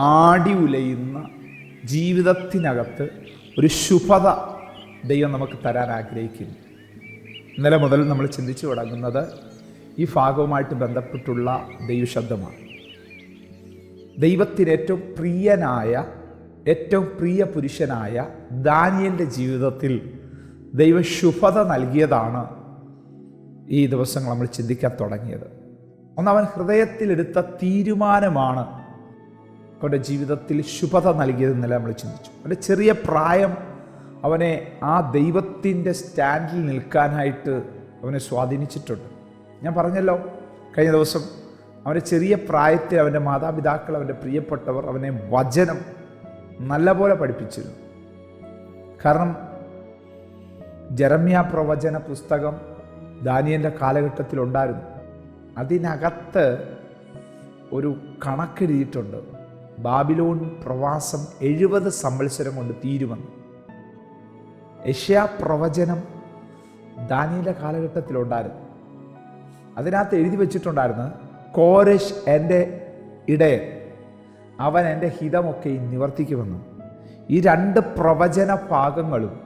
ആടി ഉലയുന്ന ജീവിതത്തിനകത്ത് ഒരു ശുഭത ദൈവം നമുക്ക് തരാൻ ആഗ്രഹിക്കുന്നു. ഇന്നലെ മുതൽ നമ്മൾ ചിന്തിച്ചു തുടങ്ങുന്നത് ഈ ഭാഗവുമായിട്ട് ബന്ധപ്പെട്ടുള്ള ദൈവശബ്ദമാണ്. ദൈവത്തിന് ഏറ്റവും പ്രിയനായ ഏറ്റവും പ്രിയ പുരുഷനായ ദാനിയലിന്റെ ജീവിതത്തിൽ ദൈവ ശുഭത നൽകിയതാണ് ഈ ദിവസങ്ങൾ നമ്മൾ ചിന്തിക്കാൻ തുടങ്ങിയത്. ഒന്ന് അവൻ ഹൃദയത്തിലെടുത്ത തീരുമാനമാണ് അവന്റെ ജീവിതത്തിൽ ശുഭത നൽകിയതെന്നല്ല നമ്മൾ ചിന്തിച്ചു. അവന്റെ ചെറിയ പ്രായം അവനെ ആ ദൈവത്തിന്റെ സ്റ്റാൻഡിൽ നിൽക്കാനായിട്ട് അവനെ സ്വാധീനിച്ചിട്ടുണ്ട്. ഞാൻ പറഞ്ഞല്ലോ കഴിഞ്ഞ ദിവസം അവന്റെ ചെറിയ പ്രായത്തിൽ അവന്റെ മാതാപിതാക്കൾ അവന്റെ പ്രിയപ്പെട്ടവർ അവനെ വചനം നല്ലപോലെ പഠിപ്പിച്ചിരുന്നു. കാരണം ജരമ്യ പ്രവചന പുസ്തകം ദാനിയന്റെ കാലഘട്ടത്തിലുണ്ടായിരുന്നു. അതിനകത്ത് ഒരു കണക്കെഴുതിയിട്ടുണ്ട്. ബാബിലോൺ പ്രവാസം എഴുപത് സംവത്സരം കൊണ്ട് തീരുമെന്ന് പ്രവചനം ദാനിയുടെ കാലഘട്ടത്തിലുണ്ടായിരുന്നു. അതിനകത്ത് എഴുതി വെച്ചിട്ടുണ്ടായിരുന്നു കോരഷ് എന്റെ ഇടയൻ അവൻ എന്റെ ഹിതമൊക്കെ നിവർത്തിക്കുമെന്ന്. ഈ രണ്ട് പ്രവചന ഭാഗങ്ങളും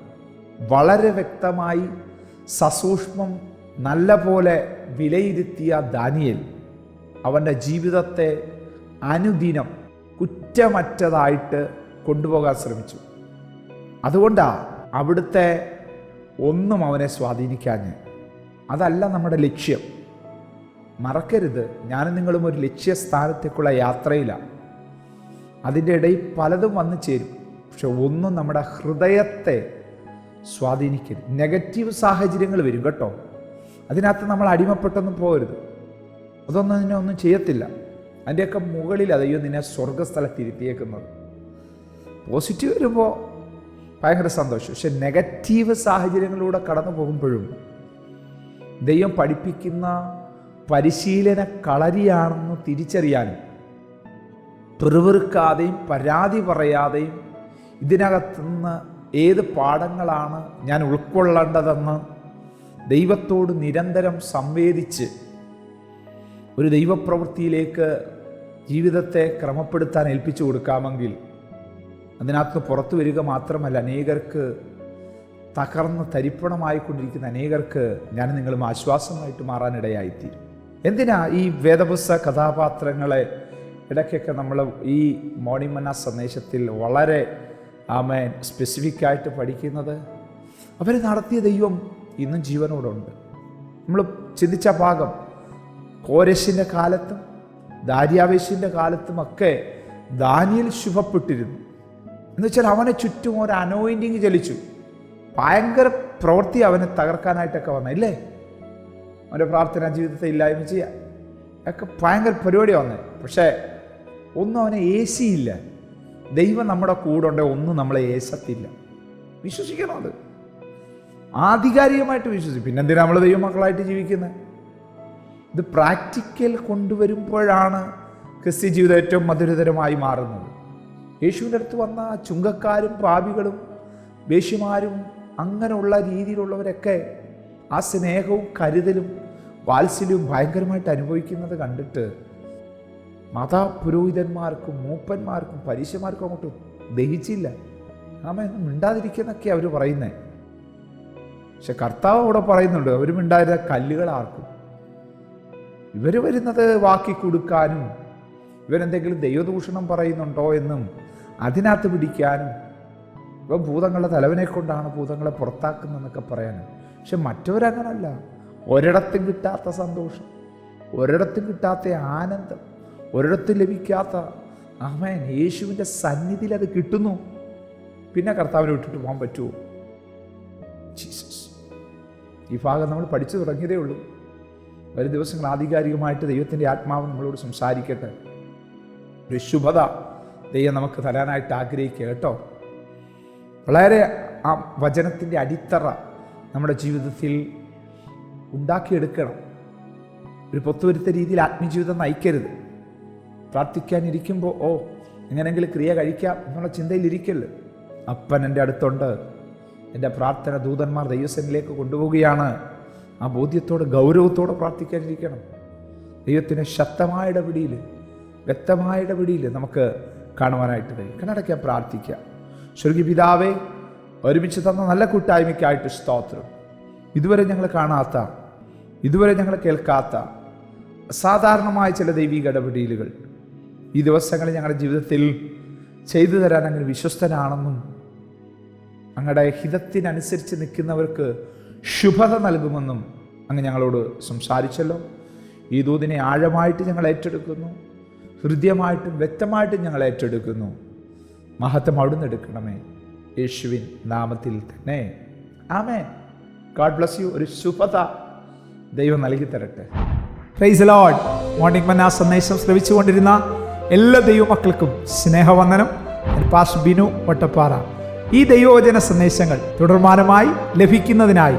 വളരെ വ്യക്തമായി സസൂക്ഷ്മം നല്ലപോലെ വിലയിരുത്തിയ ദാനിയൽ അവന്റെ ജീവിതത്തെ അനുദിനം കുറ്റമറ്റതായിട്ട് കൊണ്ടുപോകാൻ ശ്രമിച്ചു. അതുകൊണ്ടാണ് അവിടുത്തെ ഒന്നും അവനെ സ്വാധീനിക്കാഞ്ഞ്. അതല്ല നമ്മുടെ ലക്ഷ്യം. മറക്കരുത്. ഞാനും നിങ്ങളും ഒരു ലക്ഷ്യസ്ഥാനത്തേക്കുള്ള യാത്രയിലാണ് അതിന്റെ ഇടയിൽ പലതും വന്നു ചേരും. പക്ഷെ ഒന്നും നമ്മുടെ ഹൃദയത്തെ സ്വാധീനിക്കരുത്. നെഗറ്റീവ് സാഹചര്യങ്ങൾ വരും കേട്ടോ. അതിനകത്ത് നമ്മൾ അടിമപ്പെട്ടൊന്നും പോകരുത്. അതൊന്നും അതിനെ ഒന്നും ചെയ്യത്തില്ല. അതിന്റെയൊക്കെ മുകളിൽ അതയ്യോ നിന്നെ സ്വർഗസ്ഥലത്തിരുത്തിയേക്കുന്നത് പോസിറ്റീവ് വരുമ്പോൾ ഭയങ്കര സന്തോഷം. പക്ഷെ നെഗറ്റീവ് സാഹചര്യങ്ങളിലൂടെ കടന്നു പോകുമ്പോഴും ദൈവം പഠിപ്പിക്കുന്ന പരിശീലന കളരിയാണെന്ന് തിരിച്ചറിയാനും പിറുവിറുക്കാതെയും പരാതി പറയാതെയും ഇതിനകത്തുനിന്ന് ഏത് പാഠങ്ങളാണ് ഞാൻ ഉൾക്കൊള്ളേണ്ടതെന്ന് ദൈവത്തോട് നിരന്തരം സംവേദിച്ച് ഒരു ദൈവപ്രവൃത്തിയിലേക്ക് ജീവിതത്തെ ക്രമപ്പെടുത്താൻ ഏൽപ്പിച്ചു കൊടുക്കാമെങ്കിൽ അതിനകത്ത് പുറത്തു വരിക മാത്രമല്ല അനേകർക്ക് തകർന്ന് തരിപ്പണമായിക്കൊണ്ടിരിക്കുന്ന അനേകർക്ക് ഞാൻ നിങ്ങളും ആശ്വാസമായിട്ട് മാറാനിടയായിത്തീരും. എന്തിനാ ഈ വേദപുസ്തക കഥാപാത്രങ്ങളെ ഇടയ്ക്കൊക്കെ നമ്മൾ ഈ മോർണിംഗ് മന്ന സന്ദേശത്തിൽ വളരെ ആമേൻ സ്പെസിഫിക് ആയിട്ട് പഠിക്കുന്നത്? അവർ നടത്തിയ ദൈവം ഇന്നും ജീവനോടുണ്ട്. നമ്മൾ ചിന്തിച്ച ഭാഗം കോരശിന്റെ കാലത്തും ദാര്യാവേശിന്റെ കാലത്തുമൊക്കെ ദാനിയൽ ശുഭപ്പെട്ടിരുന്നു. എന്നുവെച്ചാൽ അവനെ ചുറ്റും ഒരു അനോയിന്റിങ് ചലിച്ചു. ഭയങ്കര പ്രവൃത്തി അവനെ തകർക്കാനായിട്ടൊക്കെ വന്ന ഇല്ലേ? അവന്റെ പ്രാർത്ഥനാ ജീവിതത്തെ ഇല്ലായ്മ ചെയ്യാം ഒക്കെ ഭയങ്കര പരിപാടി വന്നേ. പക്ഷേ ഒന്നും അവനെ ഏശിയില്ല. ദൈവം നമ്മുടെ കൂടെ ഉണ്ട് ഒന്നും നമ്മളെ ഏശത്തില്ല. വിശ്വസിക്കണം അത്. ആധികാരികമായിട്ട് വിശ്വസിക്കും. പിന്നെന്തിനാ നമ്മൾ ദൈവമക്കളായിട്ട് ജീവിക്കുന്നത് ഇത് പ്രാക്ടിക്കൽ കൊണ്ടുവരുമ്പോഴാണ് ക്രിസ്ത്യ ജീവിതം ഏറ്റവും മധുരതരമായി മാറുന്നത്. യേശുവിന്റെ അടുത്ത് വന്ന ചുങ്കക്കാരും പാപികളും വേശ്യമാരും അങ്ങനെയുള്ള രീതിയിലുള്ളവരൊക്കെ ആ സ്നേഹവും കരുതലും വാത്സല്യവും ഭയങ്കരമായിട്ട് അനുഭവിക്കുന്നത് കണ്ടിട്ട് മതപുരോഹിതന്മാർക്കും മൂപ്പന്മാർക്കും പരീശന്മാർക്കും അങ്ങോട്ട് ദഹിച്ചില്ല. ആമ മിണ്ടാതിരിക്കുന്നൊക്കെ അവർ പറയുന്നത് പക്ഷെ കർത്താവ് അവിടെ പറയുന്നുണ്ട് അവർ മിണ്ടാതിരുന്ന കല്ലുകൾ ആർക്കും ഇവർ വരുന്നത് വാക്കി കൊടുക്കാനും ഇവരെന്തെങ്കിലും ദൈവദൂഷണം പറയുന്നുണ്ടോ എന്നും അതിനകത്ത് പിടിക്കാനും ഇപ്പം ഭൂതങ്ങളുടെ തലവനെ കൊണ്ടാണ് ഭൂതങ്ങളെ പുറത്താക്കുന്നതെന്നൊക്കെ പറയാനും. പക്ഷെ മറ്റവരങ്ങനല്ല. ഒരിടത്തും കിട്ടാത്ത സന്തോഷം ഒരിടത്തും കിട്ടാത്ത ആനന്ദം ഒരിടത്തും ലഭിക്കാത്ത ആമേൻ യേശുവിന്റെ സന്നിധിയിൽ അത് കിട്ടുന്നു. പിന്നെ കർത്താവിനെ വിട്ടിട്ട് പോകാൻ പറ്റുമോ? ജീസസ്. ഈ ഭാഗം നമ്മൾ പഠിച്ചു തുടങ്ങിയതേ ഉള്ളൂ. വരും ദിവസങ്ങൾ ആധികാരികമായിട്ട് ദൈവത്തിന്റെ ആത്മാവ് നമ്മളോട് സംസാരിക്കട്ടെ. ഒരു ശുഭത ദൈവം നമുക്ക് തരാനായിട്ട് ആഗ്രഹിക്കുക കേട്ടോ. വളരെ ആ വചനത്തിന്റെ അടിത്തറ നമ്മുടെ ജീവിതത്തിൽ ഉണ്ടാക്കിയെടുക്കണം. ഒരു പൊത്തുവരുത്ത രീതിയിൽ ആത്മീയജീവിതം നയിക്കരുത്. പ്രാർത്ഥിക്കാനിരിക്കുമ്പോൾ ഓ എങ്ങനെയെങ്കിലും ക്രിയ കഴിക്കാം എന്നുള്ള ചിന്തയിലിരിക്കല്ല്? അപ്പൻ എന്റെ അടുത്തുണ്ട്. എന്റെ പ്രാർത്ഥന ദൂതന്മാർ ദൈവസനിലേക്ക് കൊണ്ടുപോവുകയാണ്. ആ ബോധ്യത്തോടെ ഗൗരവത്തോടെ പ്രാർത്ഥിക്കാനിരിക്കണം. ദൈവത്തിന്റെ ശക്തമായ ഇടപെടിയിൽ വ്യക്തമായ ഇടപെടിയിൽ നമുക്ക് കാണുവാനായിട്ട് കഴിയും. കണ്ണടയ്ക്കാൻ പ്രാർത്ഥിക്കാം സ്വർഗീയ പിതാവേ ഒരുമിച്ച് തന്ന നല്ല കൂട്ടായ്മയ്ക്കായിട്ട് സ്തോത്രം. ഇതുവരെ ഞങ്ങൾ കാണാത്ത ഇതുവരെ ഞങ്ങൾ കേൾക്കാത്ത അസാധാരണമായ ചില ദൈവിക ഇടപെടലുകൾ ഈ ദിവസങ്ങളിൽ ഞങ്ങളുടെ ജീവിതത്തിൽ ചെയ്തു തരാൻ അങ്ങനെ വിശ്വസ്തനാണെന്നും അങ്ങടെ ഹിതത്തിനനുസരിച്ച് നിൽക്കുന്നവർക്ക് ശുഭത നൽകുമെന്നും അങ്ങ് ഞങ്ങളോട് സംസാരിച്ചല്ലോ. ഈ ദൂതിനെ ആഴമായിട്ട് ഞങ്ങൾ ഏറ്റെടുക്കുന്നു. ഹൃദ്യമായിട്ടും വ്യക്തമായിട്ടും ഞങ്ങൾ ഏറ്റെടുക്കുന്നു. മഹത്വം അവിടുന്ന് എടുക്കണമേ. യേശുവിൻ നാമത്തിൽ തന്നെ. ആമേ ഗാഡ് ബ്ലസ് യു ഒരു ശുഭത ദൈവം നൽകി തരട്ടെ. പ്രൈസ് ലോഡ് മോർണിംഗ് മന്ന സന്ദേശം ശ്രവിച്ചുകൊണ്ടിരുന്ന എല്ലാ ദൈവമക്കൾക്കും സ്നേഹവന്ദനം. പാസ് ബിനു വട്ടപ്പാറ ഈ ദൈവവചന സന്ദേശങ്ങൾ തുടർമാനമായി ലഭിക്കുന്നതിനായി